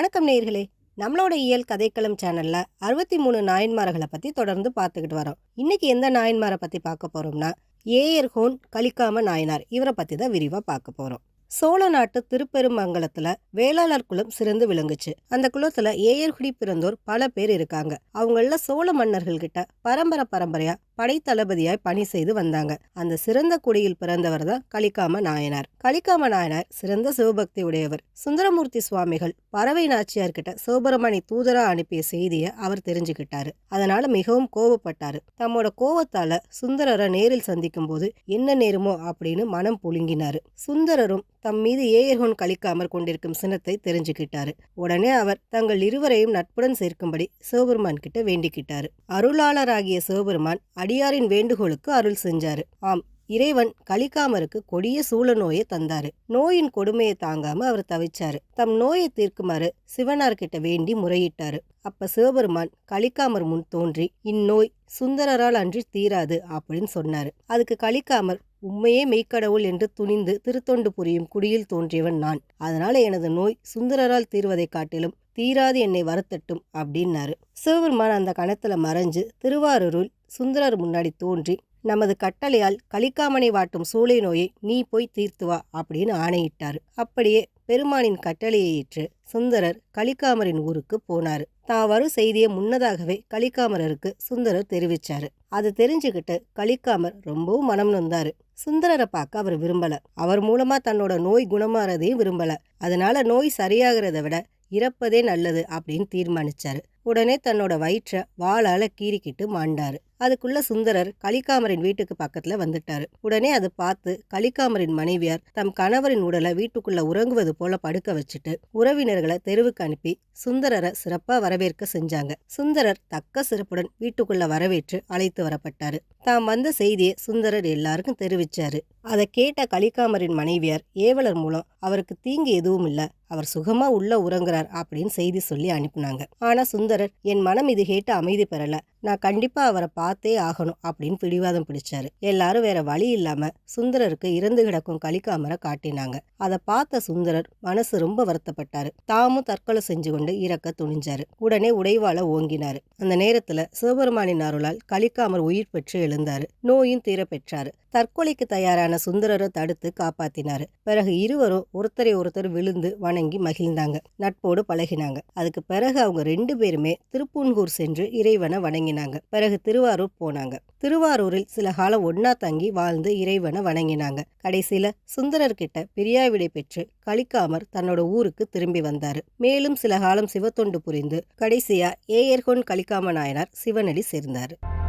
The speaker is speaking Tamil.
வணக்கம் நேயர்களே. நம்மளோட இயல் கதைக்களம் சேனலில் அறுபத்தி மூணு நாயன்மார்களை பற்றி தொடர்ந்து பார்த்துக்கிட்டு வரோம். இன்னைக்கு எந்த நாயன்மாரை பற்றி பார்க்க போகிறோம்னா ஏயர் ஹோன் கலிக்காம நாயனார். இவரை பற்றி தான் விரிவாக பார்க்க போகிறோம் சோழ நாட்டு திருப்பெருமங்கலத்தில் வேளாளர் குலம் சிறந்து விளங்குச்சு. அந்த குலத்துல ஏயர்குடி பிறந்தோர் பல பேர் இருக்காங்க. அவங்கள சோழ மன்னர்கள்கிட்ட பரம்பரை பரம்பரையாக படைத்தளபதியாய் பணி செய்து வந்தாங்க. அந்த சிறந்த குடியில் பிறந்தவர் தான் கலிக்காம நாயனார். கலிக்காம நாயனார் சிறந்த சிவபக்தி உடையவர். சுந்தரமூர்த்தி சுவாமிகள் பறவை நாச்சியார் கிட்ட சிவபெருமானி தூதரா அனுப்பிய செய்தியை அவர் தெரிஞ்சுக்கிட்டாரு. அதனால மிகவும் கோபப்பட்டாரு. தம்மோட கோபத்தால சுந்தரரை நேரில் சந்திக்கும் போது என்ன நேருமோ அப்படின்னு மனம் புழுங்கினாரு. சுந்தரரும் தம் மீது ஏயர்கோன் கழிக்காமற் கொண்டிருக்கும் சினத்தை தெரிஞ்சுக்கிட்டாரு. உடனே அவர் தங்கள் இருவரையும் நட்புடன் சேர்க்கும்படி சிவபெருமான் கிட்ட வேண்டிக்கிட்டாரு. அருளாளராகிய சிவபெருமான் அடியாரின் வேண்டுகோளுக்கு அருள் செஞ்சாரு. ஆம் இறைவன் கலிக்காமருக்கு கொடிய சூழ நோயை தந்தாரு. நோயின் கொடுமையை தாங்காம அவர் தவிச்சாரு. தம் நோயை தீர்க்குமாறு சிவனார்கிட்ட வேண்டி முறையிட்டாரு. அப்ப சிவபெருமான் கலிக்காமர் முன் தோன்றி இந்நோய் சுந்தரரால் அன்றி தீராது அப்படின்னு சொன்னாரு. அதுக்கு கலிக்காமர் உண்மையே மெய்க்கடவுள் என்று துணிந்து திருத்தொண்டு புரியும் குடியில் தோன்றியவன் நான். அதனால எனது நோய் சுந்தரரால் தீர்வதைக் காட்டிலும் தீராது என்னை வருத்தட்டும் அப்படின்னாரு. சிவபெருமான் அந்த கணத்துல மறைஞ்சு திருவாரூரில் சுந்தரர் முன்னாடி தோன்றி நமது கட்டளையால் கலிக்காமனை வாட்டும் சூளை நோயை நீ போய் தீர்த்து வா அப்படின்னு ஆணையிட்டார். அப்படியே பெருமானின் கட்டளையை ஏற்று சுந்தரர் கலிக்காமரின் ஊருக்கு போனார். தான் வரும் செய்தியை முன்னதாகவே கலிக்காமரருக்கு சுந்தரர் தெரிவிச்சாரு. அதை தெரிஞ்சுக்கிட்டு கலிக்காமர் ரொம்பவும் மனம் நொந்தாரு. சுந்தரரை பார்க்க அவர் விரும்பல. அவர் மூலமா தன்னோட நோய் குணமாறதையும் விரும்பல. அதனால நோய் சரியாகிறத விட இறப்பதே நல்லது அப்படின்னு தீர்மானிச்சாரு. உடனே தன்னோட வயிற்றை வாளால கீறிக்கிட்டு மாண்டாரு. அதுக்குள்ள சுந்தரர் கலிக்காமரின் வீட்டுக்கு பக்கத்துல வந்துட்டாரு. உடனே அதை பார்த்து கலிக்காமரின் மனைவியார் தம் கணவரின் உடலை வீட்டுக்குள்ள உறங்குவது போல படுக்க வச்சுட்டு உறவினர்களை தெருவுக்கு அனுப்பி சுந்தரரை சிறப்பா வரவேற்க செஞ்சாங்க. சுந்தரர் தக்க சிறப்புடன் வீட்டுக்குள்ள வரவேற்று அழைத்து வரப்பட்டாரு. தாம் வந்த செய்தியை சுந்தரர் எல்லாருக்கும் தெரிவிச்சாரு. அதை கேட்ட கலிக்காமரின் மனைவியார் ஏவலர் மூலம் அவருக்கு தீங்கு எதுவும் இல்ல. அவர் சுகமா உள்ள உறங்குறார் அப்படின்னு செய்தி சொல்லி அனுப்புனாங்க. ஆனா சுந்தரர் என் மனம் இது கேட்டு அமைதி பெறல. நான் கண்டிப்பாக அவரை பார்த்தே ஆகணும் அப்படின்னு பிடிவாதம் பிடிச்சாரு. எல்லாரும் வேற வழி இல்லாமல் சுந்தரருக்கு இறந்து கிடக்கும் கலிக்காமரை காட்டினாங்க. அதை பார்த்த சுந்தரர் மனசு ரொம்ப வருத்தப்பட்டாரு. தாமும் தற்கொலை செஞ்சு கொண்டு இறக்க துணிஞ்சாரு. உடனே உடைவாள ஓங்கினாரு. அந்த நேரத்தில் சிவபெருமானின் அருளால் கலிக்காமர் உயிர் பெற்று எழுந்தாரு. நோயும் தீர பெற்றாரு தற்கொலைக்கு தயாரான சுந்தரரை தடுத்து காப்பாத்தினாரு. பிறகு இருவரும் ஒருத்தரை ஒருத்தர் விழுந்து வணங்கி மகிழ்ந்தாங்க. நட்போடு பழகினாங்க. அதுக்கு பிறகு அவங்க ரெண்டு பேருமே திருப்பூன்கூர் சென்று இறைவனை வணங்கினாங்க. பிறகு திருவாரூர் போனாங்க. திருவாரூரில் சில காலம் ஒன்னா தங்கி வாழ்ந்து இறைவனை வணங்கினாங்க. கடைசியில சுந்தரர்கிட்ட பிரியாவிடை பெற்று கலிக்காமர் தன்னோட ஊருக்கு திரும்பி வந்தாரு. மேலும் சில காலம் சிவத்தொண்டு புரிந்து கடைசியா ஏயர்கொன் கலிக்காம நாயனார் சிவனடி சேர்ந்தாரு.